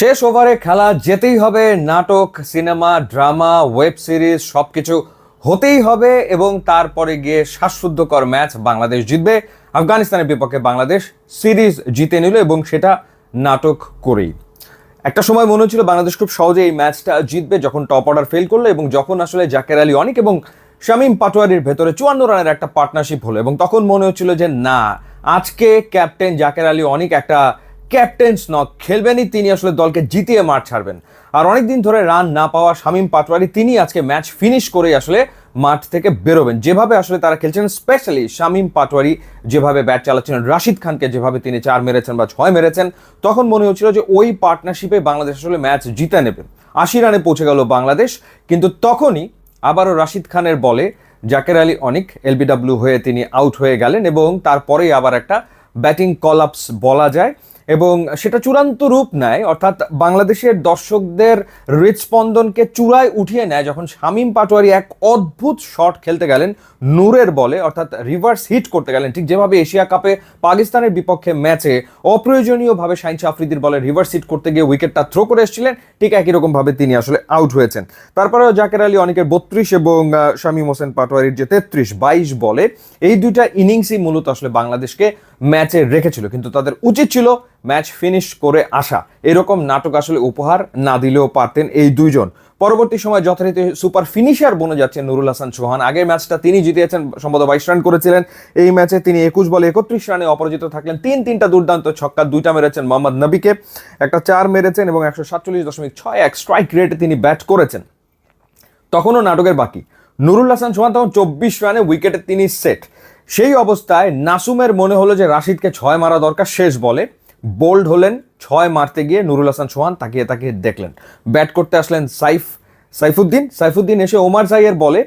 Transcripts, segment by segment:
শেষ ওভারে খেলা যেতেই হবে, নাটক, সিনেমা, ড্রামা, ওয়েব সিরিজ সব কিছু হতেই হবে এবং তারপরে গিয়ে শ্বাসরুদ্ধকর ম্যাচ বাংলাদেশ জিতবে। আফগানিস্তানের বিপক্ষে বাংলাদেশ সিরিজ জিতে নিল এবং সেটা নাটক করেই। একটা সময় মনে হচ্ছিল বাংলাদেশ খুব সহজে এই ম্যাচটা জিতবে যখন টপ অর্ডার ফেল করল এবং যখন আসলে জাকের আলী অনেক এবং শামীম পাটোয়ারির ভেতরে চুয়ান্ন রানের একটা পার্টনারশিপ হলো এবং তখন মনে হচ্ছিল যে না, আজকে ক্যাপ্টেন জাকের আলী অনেক একটা ক্যাপ্টেন্স নক খেলবেনই, তিনি আসলে দলকে জিতিয়ে মাঠ ছাড়বেন। আর অনেকদিন ধরে রান না পাওয়া শামীম পাটোয়ারি, তিনি আজকে ম্যাচ ফিনিশ করেই আসলে মাঠ থেকে বেরোবেন। যেভাবে আসলে তারা খেলছেন, স্পেশালি শামীম পাটোয়ারি যেভাবে ব্যাট চালাচ্ছিলেন রাশিদ খানকে যেভাবে তিনি চার মেরেছেন বা ছয় মেরেছেন, তখন মনে হচ্ছিল যে ওই পার্টনারশিপে বাংলাদেশ আসলে ম্যাচ জিতে নেবে। আশি রানে পৌঁছে গেল বাংলাদেশ, কিন্তু তখনই আবারও রাশিদ খানের বলে জাকের আলী অনেক, এলবিডাব্লিউ হয়ে তিনি আউট হয়ে গেলেন এবং তারপরেই আবার একটা ব্যাটিং কলাপস বলা যায়। এবং সেটা চূড়ান্ত রূপ নেয়, অর্থাৎ বাংলাদেশের দর্শকদের হৃদস্পন্দনকে চূড়ায় উঠিয়ে নেয় যখন শামীম পাটোয়ারি এক অদ্ভুত শট খেলতে গেলেন নূরের বলে, অর্থাৎ রিভার্স হিট করতে গেলেন। ঠিক যেভাবে এশিয়া কাপে পাকিস্তানের বিপক্ষে ম্যাচে অপ্রয়োজনীয়ভাবে শাইন আফ্রিদির বলে রিভার্স হিট করতে গিয়ে উইকেটটা থ্রো করে এসেছিলেন, ঠিক একই রকমভাবে তিনি আসলে আউট হয়েছেন। তারপরেও জাকের আলী অনেকের বত্রিশ এবং শামীম হোসেন পাটোয়ারির যে তেত্রিশ, বাইশ বলে, এই দুইটা ইনিংসই মূলত আসলে বাংলাদেশকে ম্যাচে রেখেছিল। কিন্তু তাদের উচিত ছিল ম্যাচ ফিনিশ করে আসা। এরকম নাটক আসলে উপহার না দিলেও পারতেন এই দুইজন। পরবর্তী সময় যথারীতি সুপার ফিনিশার বনে যাচ্ছে নুরুল হাসান চৌহান আগের ম্যাচটা তিনি জিতিয়েছেন, সম্ভবত বাইশ রান করেছিলেন। এই ম্যাচে তিনি একুশ বলে একত্রিশ রানে অপরাজিত থাকলেন। তিন তিনটা দুর্দান্ত ছক্কা, দুইটা মেরেছেন মোহাম্মদ নবীকে। একটা চার মেরেছেন এবং একশো সাতচল্লিশ দশমিক ছয় এক স্ট্রাইক রেটে তিনি ব্যাট করেছেন। তখনও নাটকের বাকি। নুরুল হাসান সোহান তখন চব্বিশ রানে উইকেটে তিনি সেট। সেই অবস্থায় নাসুমের মনে হলো যে রাশিদকে ছয় মারা দরকার, শেষ বলে। বোল্ড হলেন, ছয় মারতে গিয়ে নুরুল হাসান সোহান তাকিয়ে তাকিয়ে দেখলেন। ব্যাট করতে আসলেন সাইফ, সাইফুদ্দিন। সাইফুদ্দিন এসে ওমার জাইয়ের বলে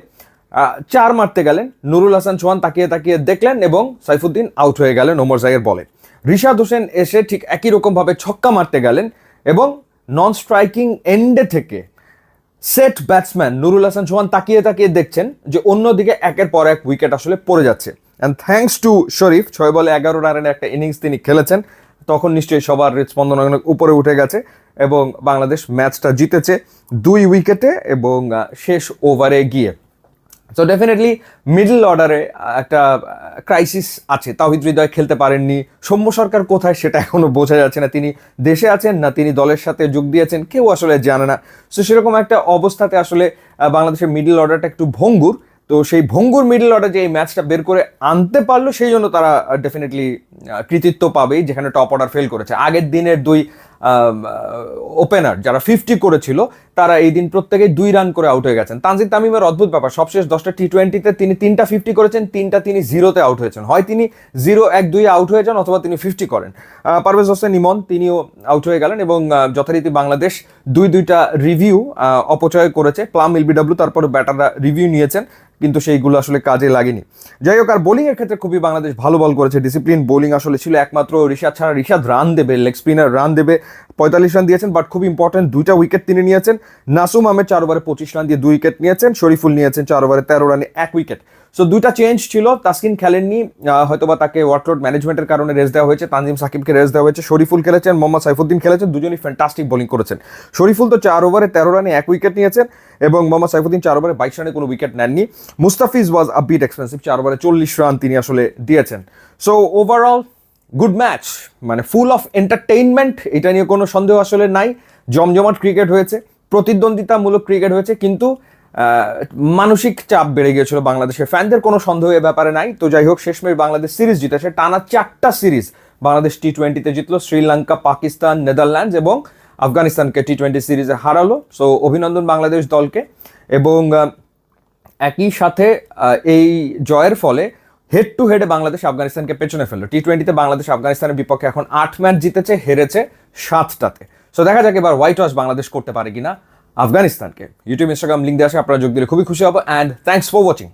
চার মারতে গেলেন। নুরুল হাসান সোহান তাকিয়ে তাকিয়ে দেখলেন এবং সাইফুদ্দিন আউট হয়ে গেলেন ওমর জাইয়ের বলে। রিশাদ হোসেন এসে ঠিক একই রকমভাবে ছক্কা মারতে গেলেন এবং নন স্ট্রাইকিং এন্ডে থেকে সেট ব্যাটসম্যান নুরুল হাসান সোহান তাকিয়ে তাকিয়ে দেখছেন যে অন্যদিকে একের পর এক উইকেট আসলে পড়ে যাচ্ছে। অ্যান্ড থ্যাঙ্কস টু শরীফ ছয় বলে এগারো রানের একটা ইনিংস তিনি খেলেছেন, তখন নিশ্চয়ই সবার হৃদস্পন্দন অনেক উপরে উঠে গেছে এবং বাংলাদেশ ম্যাচটা জিতেছে দুই উইকেটে এবং শেষ ওভারে গিয়ে। সো ডেফিনেটলি মিডল অর্ডারে একটা ক্রাইসিস আছে। তাহিদ হৃদয় খেলতে পারেননি। সৌম্য সরকার কোথায় সেটা এখনও বোঝা যাচ্ছে না। তিনি দেশে আছেন না তিনি দলের সাথে যোগ দিয়েছেন, কেউ আসলে জানে না। সো সেরকম একটা অবস্থাতে আসলে বাংলাদেশের মিডল অর্ডারটা একটু ভঙ্গুর। তো সেই ভঙ্গুর মিডল অর্ডার যে এই ম্যাচটা বের করে আনতে পারল, সেই জন্য তারা ডেফিনেটলি কৃতিত্ব পাবেই, যেখানে টপ অর্ডার ফেল করেছে। আগের দিনের দুই ওপেনার যারা ফিফটি করেছিল, তারা এই দিন প্রত্যেকেই দুই রান করে আউট হয়ে গেছেন। তানজিদ তামিমের অদ্ভুত ব্যাপার, সবশেষ দশটা টি টোয়েন্টিতে তিনি তিনটা ফিফটি করেছেন, তিনটা তিনি জিরোতে আউট হয়েছেন। হয় তিনি জিরো এক, দুই আউট হয়ে যান অথবা তিনি ফিফটি করেন। পারভেজ হোসেন ইমন, তিনিও আউট হয়ে গেলেন এবং যথারীতি বাংলাদেশ দুই, দুইটা রিভিউ অপচয় করেছে। প্লাম, এলবিডব্লিউ তারপরে ব্যাটাররা রিভিউ নিয়েছেন, কিন্তু সেইগুলো আসলে কাজে লাগেনি। যাই হোক, আর বোলিংয়ের ক্ষেত্রে খুবই বাংলাদেশ ভালো বল করেছে। ডিসিপ্লিন বোলিং আসলে ছিল একমাত্র ঋষাদ ছাড়া। ঋষাদ রান দেবে লেগ স্পিনার রান দেবে। পঁয়তাল্লিশ রান দিয়েছেন বাট খুব ইম্পর্টেন্ট দুইটা উইকেট তিনি নিয়েছেন। নাসুম আহমেদ চার ওভারে পঁচিশ রান দিয়ে দুই উইকেট নিয়েছেন, শরীফুল নিয়েছেন চার ওভারে তেরো রানে এক উইকেট সো দুইটা চেঞ্জ ছিল, তাসকিন খেলেননি হয়তোবা তাকে ওয়ার্কলোড ম্যানেজমেন্টের কারণে রেস দেওয়া হয়েছে, তানজিম সাকিবকে রেস দেওয়া হয়েছে, শরীফুল খেলেছেন, মোহাম্মদ সাইফুদ্দিন খেলেছেন, দুজনই ফ্যান্টাস্টিক বোলিং করেছেন। শরীফুল তো চার ওভারে তেরো রানে এক উইকেট নিয়েছেন এবং মোহাম্মদ সাইফুদ্দিন চার ওভারে বাইশ রানে কোনো উইকেট নেননি। Mustafiz was a bit expensive চার ওভারে চল্লিশ রান তিনি আসলে দিয়েছেন। সো ওভারঅল গুড ম্যাচ মানে ফুল অফ এন্টারটেইনমেন্ট, এটা নিয়ে কোনো সন্দেহ আসলে নাই। জমজমাট ক্রিকেট হয়েছে, প্রতিদ্বন্দ্বিতামূলক ক্রিকেট হয়েছে, কিন্তু মানসিক চাপ বেড়ে গিয়েছিল বাংলাদেশের ফ্যানদের, কোনো সন্দেহ এ ব্যাপারে নাই। তো যাই হোক, শেষমেশ বাংলাদেশ সিরিজ জিতেছে, টানা চারটা সিরিজ বাংলাদেশ টি টোয়েন্টিতে জিতলো, শ্রীলঙ্কা, পাকিস্তান, নেদারল্যান্ডস এবং আফগানিস্তানকে টি টোয়েন্টি সিরিজে হারালো। সো, অভিনন্দন বাংলাদেশ দলকে এবং একই সাথে এই জয়ের ফলে হেড টু হেডে বাংলাদেশ আফগানিস্তানকে পেছনে ফেলল। টি টোয়েন্টিতে বাংলাদেশ আফগানিস্তানের বিপক্ষে এখন আট ম্যাচ জিতেছে, হেরেছে সাতটাতে। সো দেখা যাক এবার হোয়াইট ওয়াশ বাংলাদেশ করতে পারে কিনা আফগানিস্তানকে। ইউটিউব ইনস্টাগ্রাম লিঙ্ক দিয়ে আসে আপনারা যোগ দিলে খুবই খুশি হব। And thanks for watching